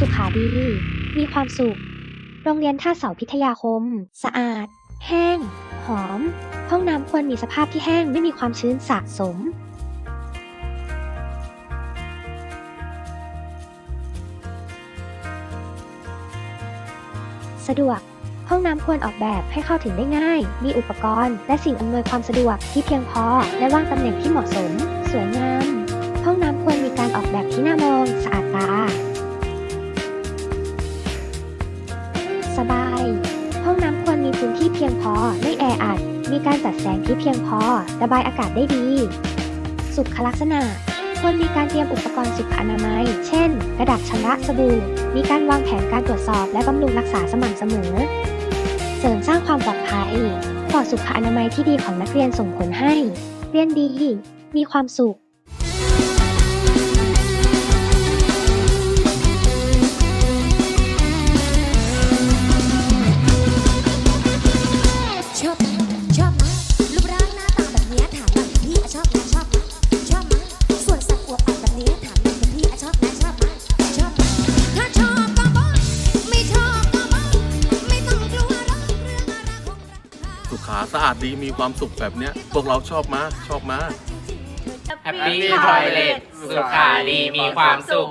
สุขาดี มีความสุข โรงเรียนท่าเสาพิทยาคม สะอาด แห้ง หอม ห้องน้ำควรมีสภาพที่แห้งไม่มีความชื้นสะสมสะดวก ห้องน้ำควรออกแบบให้เข้าถึงได้ง่าย มีอุปกรณ์ และสิ่งอำนวยความสะดวกที่เพียงพอ และว่างตำแหน่งที่เหมาะสม สวยงาม ห้องน้ำควรมีการออกแบบที่น่ามอง สะอาดตา นที่เพียงพอ ไม่แออัด มีการจัดแสงที่เพียงพอ ระบายอากาศได้ดี สุขลักษณะ ควรมีการเตรียมอุปกรณ์สุขอนามัย เช่น กระดาษชำระสบู่ มีการวางแผนการตรวจสอบและบำรุงรักษาสม่ำเสมอ เสริมสร้างความปลอดภัยต่อสุขอนามัยที่ดีของนักเรียนส่งผลให้ เรียนดี มีความสุข ขาสะอาดดีมีความสุขแบบเนี้ยพวกเราชอบมาชอบมาแฮปปี้ทอยเลทสุขาดีมีความสุข